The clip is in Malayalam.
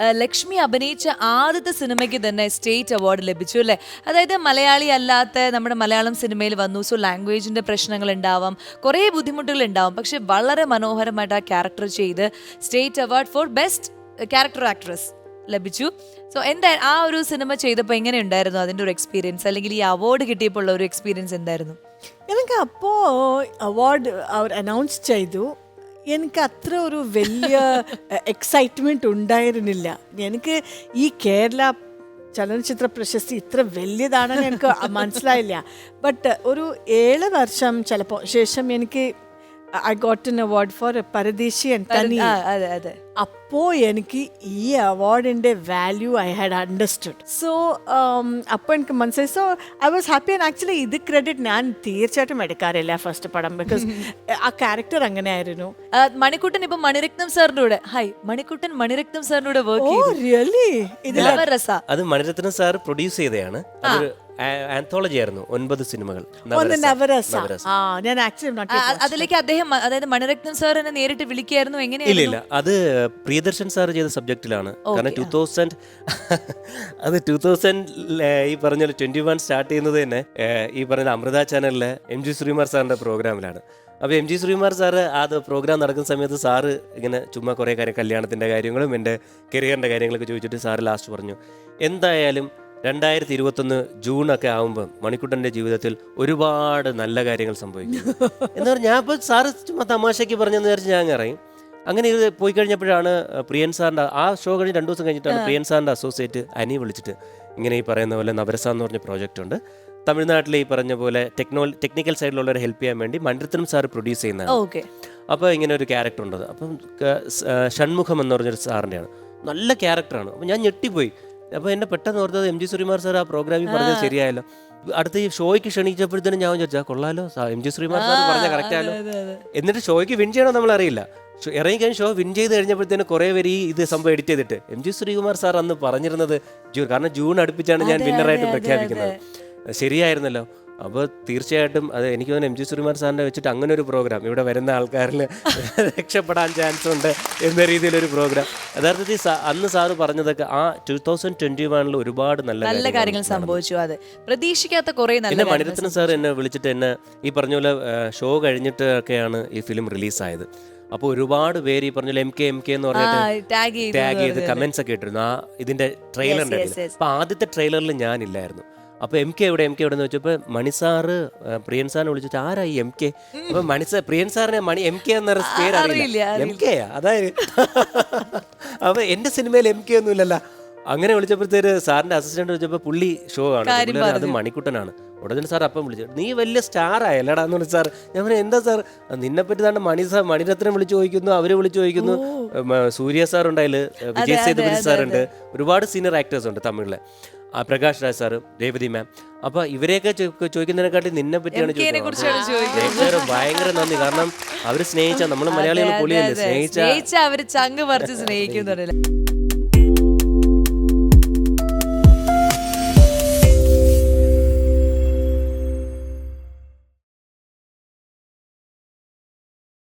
ലക്ഷ്മി അഭിനയിച്ച ആദ്യത്തെ സിനിമയ്ക്ക് തന്നെ സ്റ്റേറ്റ് അവാർഡ് ലഭിച്ചു അല്ലേ? അതായത് മലയാളി അല്ലാത്ത നമ്മുടെ മലയാളം സിനിമയിൽ വന്നു. സോ ലാംഗ്വേജിന്റെ പ്രശ്നങ്ങൾ ഉണ്ടാവാം. കുറേ ബുദ്ധിമുട്ടുകൾ ഉണ്ടാവും. പക്ഷെ വളരെ മനോഹരമായിട്ട് ആ ക്യാരക്ടർ ചെയ്ത് state award for best character actress ലഭിച്ചു. സോ എന്താ ആ ഒരു സിനിമ ചെയ്തപ്പോൾ എങ്ങനെ ഉണ്ടായിരുന്നു അതിന്റെ ഒരു എക്സ്പീരിയൻസ് അല്ലെങ്കിൽ ഈ അവാർഡ് കിട്ടിയപ്പോൾ ഉള്ള ഒരു എക്സ്പീരിയൻസ് എന്തായിരുന്നു? എനിക്ക് അപ്പോൾ അവാർഡ് അവർ അനൗൺസ് ചെയ്തു. എനിക്ക് അത്ര ഒരു വലിയ എക്സൈറ്റ്മെന്റ് ഉണ്ടായിരുന്നില്ല. എനിക്ക് ഈ കേരള ചലനചിത്ര പ്രശസ്തി ഇത്ര വലിയതാണെന്ന് എനിക്ക് മനസ്സിലായില്ല. ബട്ട് ഒരു ഏഴ് വർഷം ചിലപ്പോൾ ശേഷം എനിക്ക് I got an award for Paradesi and തനി ആ, അതെ അതെ. അപ്പോൾ എനിക്ക് ഈ അവാർഡിന്റെ value I had understood so അപ്പോൾ എനിക്ക് മനസ്സിലായി. So I was happy and actually ഇത് ക്രെഡിറ്റ് ഞാൻ തീർച്ചയായിട്ടും എടുക്കാറില്ല ഫസ്റ്റ് പടം ബിക്കോസ് ആ ക്യാരക്ടർ അങ്ങനെയായിരുന്നു. ആ, മണിക്കുട്ടൻ ഇപ്പൊ മണിരത്നം സാറിന്റെ കൂടെ. ഹൈ മണിക്കുട്ടൻ മണിരത്നം സാറിന്റെ കൂടെ ഓ വർക്ക് ചെയ്തു. റിയലി അത് മണിരത്നം സാർ പ്രൊഡ്യൂസ് ചെയ്തതാണ് അതൊരു ആന്തോളജി ആയിരുന്നു. ഒൻപത് സിനിമകൾ. നവരസ. ആ ഞാൻ ആക്ച്വലി ആ, ആ, അതിലേക്ക് അദ്ദേഹം മ- അതായത് മണിരത്നം സാർ എന്നെ നേരിട്ട് വിളിക്കായിരുന്നു. ഇല്ല എങ്ങനെയായിരുന്നു? ഇല്ല അത് പ്രിയദർശൻ സാർ ചെയ്ത സബ്ജക്റ്റിലാണ് കാരണം ടൂ തൗസൻഡ് അത് ടൂ തൗസൻഡ് ഈ പറഞ്ഞ ട്വന്റി വൺ സ്റ്റാർട്ട് ചെയ്യുന്നത് തന്നെ ഈ പറഞ്ഞ അമൃത ചാനലിലെ എം ജി ശ്രീമാർ സാറിന്റെ പ്രോഗ്രാമിലാണ് അപ്പോൾ എം ജി ശ്രീമാർ സാറ് അത് പ്രോഗ്രാം നടക്കുന്ന സമയത്ത് സാറ് ഇങ്ങനെ ചുമ്മാ കുറേ കാര്യം കല്യാണത്തിന്റെ കാര്യങ്ങളും എന്റെ കരിയറിന്റെ കാര്യങ്ങളൊക്കെ ചോദിച്ചിട്ട് സാറ് ലാസ്റ്റ് പറഞ്ഞു. എന്തായാലും രണ്ടായിരത്തി ഇരുപത്തൊന്ന് ഒക്കെ ആകുമ്പോൾ മണിക്കുട്ടന്റെ ജീവിതത്തിൽ ഒരുപാട് നല്ല കാര്യങ്ങൾ സംഭവിക്കും. എന്ന് പറഞ്ഞാൽ ഞാൻ ഇപ്പോൾ സാറ് ചുമ്മാ തമാശയ്ക്ക് പറഞ്ഞെന്ന് വിചാരിച്ച് ഞാൻ അറിയും ഇറങ്ങി. അങ്ങനെ ഇത് പോയി കഴിഞ്ഞപ്പോഴാണ് പ്രിയൻ സാറിന്റെ ആ ഷോ കഴിഞ്ഞ് രണ്ട് ദിവസം കഴിഞ്ഞിട്ടാണ് പ്രിയൻ സാറിന്റെ അസോസിയേറ്റ് അനി വിളിച്ചിട്ട് ഇങ്ങനെ ഈ പറയുന്ന പോലെ നവരസ എന്ന് പറഞ്ഞ പ്രോജക്റ്റ് ഉണ്ട്. തമിഴ്നാട്ടിൽ ഈ പറഞ്ഞ പോലെ ടെക്നോ ടെക്നിക്കൽ സൈഡിലുള്ളവരെ ഹെൽപ്പ് ചെയ്യാൻ വേണ്ടി മണ്ഡലത്തിനും സാർ പ്രൊഡ്യൂസ് ചെയ്യുന്നതാണ്. ഓക്കെ. അപ്പോൾ ഇങ്ങനെ ഒരു ക്യാരക്ടർ ഉണ്ട് അപ്പം ഷൺമുഖം എന്ന് പറഞ്ഞൊരു സാറിന്റെയാണ്. നല്ല ക്യാരക്ടറാണ് അപ്പം ഞാൻ ഞെട്ടിപ്പോയി. അപ്പോൾ എന്നെ പെട്ടെന്ന് ഓർത്തത് എം ജി ശ്രീമാർ സാർ ആ പ്രോഗ്രാമിൽ പറഞ്ഞത് ശരിയായല്ലോ. അടുത്ത ഈ ഷോയ്ക്ക് ക്ഷണിച്ചപ്പോഴത്തേനും ഞാൻ ചോദിച്ചാൽ കൊള്ളാലോ എം ജി ശ്രീമാർ സാർ പറഞ്ഞ കറക്റ്റ് ആലോ എന്നിട്ട് ഷോയ്ക്ക് വിൻ ചെയ്യണോ നമ്മൾ അറിയില്ല ഇറങ്ങിക്കഴിഞ്ഞ് ഷോ വിൻ ചെയ്ത് കഴിഞ്ഞപ്പോഴത്തേനും കുറേ പേര് ഈ ഇത് സംഭവം എഡിറ്റ് ചെയ്തിട്ട് എം ജി ശ്രീകുമാർ സാർ അന്ന് പറഞ്ഞിരുന്നത് ജൂൺ കാരണം ജൂൺ അടുപ്പിച്ചാണ് ഞാൻ വിന്നറായിട്ട് പ്രഖ്യാപിക്കുന്നത്. ശരിയായിരുന്നല്ലോ. അപ്പോൾ തീർച്ചയായിട്ടും അത് എനിക്ക് തോന്നുന്നു എം ജി ശ്രീകുമാർ സാറിന്റെ വെച്ചിട്ട് അങ്ങനെ ഒരു പ്രോഗ്രാം ഇവിടെ വരുന്ന ആൾക്കാരിൽ രക്ഷപ്പെടാൻ ചാൻസ് ഉണ്ട് എന്ന രീതിയിലൊരു പ്രോഗ്രാം യഥാർത്ഥത്തിൽ അന്ന് സാറ് പറഞ്ഞതൊക്കെ ആ ടൂ തൗസൻഡ് ട്വന്റി വണ്ണിൽ ഒരുപാട് നല്ല നല്ല കാര്യങ്ങൾ സംഭവിച്ചു അത്. പ്രതീക്ഷിക്കാത്ത കുറേ നല്ല പിന്നെ മണിരത്നം സാർ എന്നെ വിളിച്ചിട്ട് എന്നെ ഈ പറഞ്ഞ പോലെ ഷോ കഴിഞ്ഞിട്ടൊക്കെയാണ് ഈ ഫിലിം റിലീസായത് അപ്പോൾ ഒരുപാട് പേര് ഈ പറഞ്ഞ എം കെ എം കെ എന്ന് പറഞ്ഞിട്ട് ടാഗ് ചെയ്ത് കമന്റ്സ് ഒക്കെ ഇട്ടിരുന്നു. ആ ഇതിന്റെ ട്രെയിലറിന്റെ അപ്പൊ ആദ്യത്തെ ട്രെയിലറിൽ ഞാനില്ലായിരുന്നു. അപ്പൊ എം കെ എവിടെ? എം കെ എവിടെ എന്ന് വെച്ചപ്പോ മണിസാറ് പ്രിയൻ സാറിനെ വിളിച്ചിട്ട് ആരായി എം കെ അപ്പൊ മണിസാർ പ്രിയൻ സാറിനെ മണി എം കെ എന്ന പേര് അറിയില്ല, എം കെ അതായത് അപ്പൊ എന്റെ സിനിമയിൽ എം കെ ഒന്നുമില്ലല്ലോ. അങ്ങനെ വിളിച്ചപ്പോഴത്തേര് സാറിന്റെ അസിസ്റ്റന്റ് വിളിച്ചപ്പോ പുള്ളി ഷോ ആണ് അത് മണിക്കുട്ടനാണ്. ഉടനെ സാർ അപ്പം വിളിച്ചു. നീ വലിയ സ്റ്റാർ ആയല്ലടാ എന്ന് പറഞ്ഞു സാർ. ഞാൻ പറഞ്ഞു എന്താ സാർ? നിന്നെ പറ്റി താണ്ട് മണി സാർ മണിരത്നം വിളിച്ചു ചോദിക്കുന്നു അവർ വിളിച്ചു ചോദിക്കുന്നു. സൂര്യ സാർ ഉണ്ട് അതിൽ വിജയ് സേതുപതി സാർ ഉണ്ട് ഒരുപാട് സീനിയർ ആക്ടേഴ്സ് ഉണ്ട് തമിഴിലെ. പ്രകാശ് രാജ് സാറ് രേവതി മാം അപ്പൊ ഇവരെയൊക്കെ ചോദിക്കുന്നതിനെക്കാട്ടി നിന്നെ പറ്റിയാണ് ചോദിക്കുന്നത്. ഭയങ്കര നന്ദി. കാരണം അവർ സ്നേഹിച്ച നമ്മൾ മലയാളികൾ പൊളിയല്ലേ? സ്നേഹിച്ച സ്നേഹിച്ച അവർ ചങ്ക് പറിച്ച് സ്നേഹിക്കുന്നുണ്ടല്ലേ